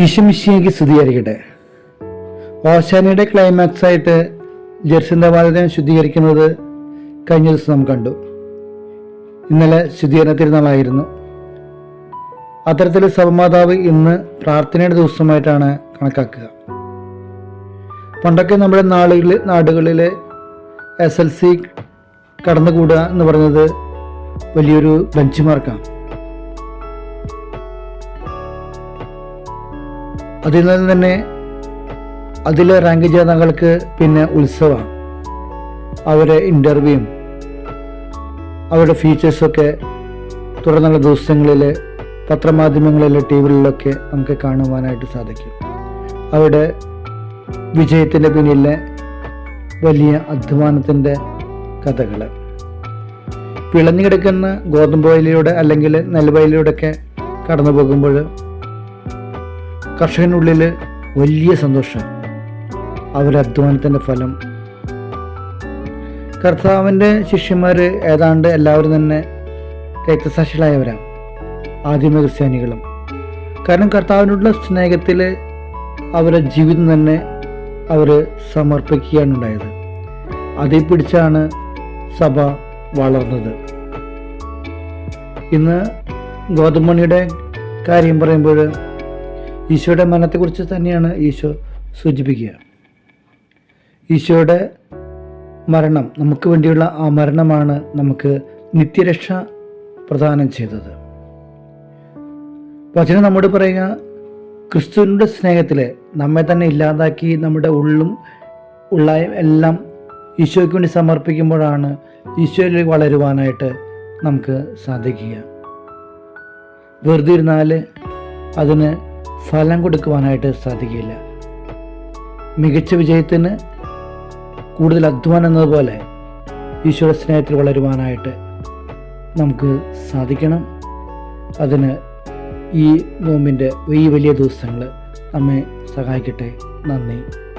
ഈശമിശിയേക്ക് സ്തുതിയായിരിക്കട്ടെ. ഓശാനയുടെ ക്ലൈമാക്സ് ആയിട്ട് ജെർസിന്റെ വാലിനെ ശുദ്ധീകരിക്കുന്നത് കഴിഞ്ഞ ദിവസം നാം കണ്ടു. ഇന്നലെ ശുദ്ധീകരണ തിരുനാളായിരുന്നു. അത്തരത്തിൽ സഭമാതാവ് ഇന്ന് പ്രാർത്ഥനയുടെ ദിവസമായിട്ടാണ് കണക്കാക്കുക. പണ്ടൊക്കെ നമ്മുടെ നാളുകളിൽ നാടുകളിൽ എസ് എൽ സി കടന്നുകൂടുക എന്ന് പറയുന്നത് വലിയൊരു ബെഞ്ച് മാർക്കാണ് അതിൽ നിന്ന് തന്നെ അതിൽ റാങ്ക് ജേതാക്കൾക്ക് പിന്നെ ഉത്സവം അവരെ ഇന്റർവ്യൂവും അവരുടെ ഫീച്ചേഴ്സൊക്കെ തുടർന്നുള്ള ദിവസങ്ങളിൽ പത്രമാധ്യമങ്ങളിൽ ടി വികളിലൊക്കെ നമുക്ക് കാണുവാനായിട്ട് സാധിക്കും. അവരുടെ വിജയത്തിന്റെ പിന്നിലെ വലിയ അധ്വാനത്തിന്റെ കഥകൾ വിളഞ്ഞു കിടക്കുന്ന ഗോതമ്പ് വയലിലൂടെ അല്ലെങ്കിൽ നെൽവയലിലൂടെയൊക്കെ കടന്നു പോകുമ്പോൾ കർഷകനുള്ളിൽ വലിയ സന്തോഷം. അവരുടെ അധ്വാനത്തിന്റെ ഫലം. കർത്താവിന്റെ ശിഷ്യന്മാർ ഏതാണ്ട് എല്ലാവരും തന്നെ രക്തസാക്ഷികളായവരാണ് ആദിമ ക്രിസ്ത്യാനികളും. കാരണം കർത്താവിനോടുള്ള സ്നേഹത്തിൽ അവരുടെ ജീവിതം തന്നെ അവർ സമർപ്പിക്കുകയാണ് ഉണ്ടായത് അതിൽ പിടിച്ചാണ് സഭ വളർന്നത്. ഇന്ന് ഗോതമണിയുടെ കാര്യം പറയുമ്പോൾ ഈശോയുടെ മരണത്തെക്കുറിച്ച് തന്നെയാണ് ഈശോ സൂചിപ്പിക്കുക. ഈശോയുടെ മരണം നമുക്ക് വേണ്ടിയുള്ള ആ മരണമാണ് നമുക്ക് നിത്യരക്ഷ പ്രദാനം ചെയ്തത്. വചനം നമ്മോട് പറയുക ക്രിസ്തുവിന്റെ സ്നേഹത്തിൽ നമ്മെ തന്നെ ഇല്ലാതാക്കി നമ്മുടെ ഉള്ളും ഉള്ളായും എല്ലാം ഈശോയ്ക്ക് വേണ്ടി സമർപ്പിക്കുമ്പോഴാണ് ഈശോയിൽ വളരുവാനായിട്ട് നമുക്ക് സാധിക്കുക. വെറുതെ ഇരുന്നാൽ അതിന് ഫലം കൊടുക്കുവാനായിട്ട് സാധിക്കില്ല മികച്ച വിജയത്തിന് കൂടുതൽ അധ്വാനം എന്നതുപോലെ ഈശ്വര സ്നേഹത്തിൽ വളരുവാനായിട്ട് നമുക്ക് സാധിക്കണം. അതിന് ഈ നോമ്പിന്റെ ഈ വലിയ ദിവസങ്ങൾ നമ്മെ സഹായിക്കട്ടെ. നന്ദി.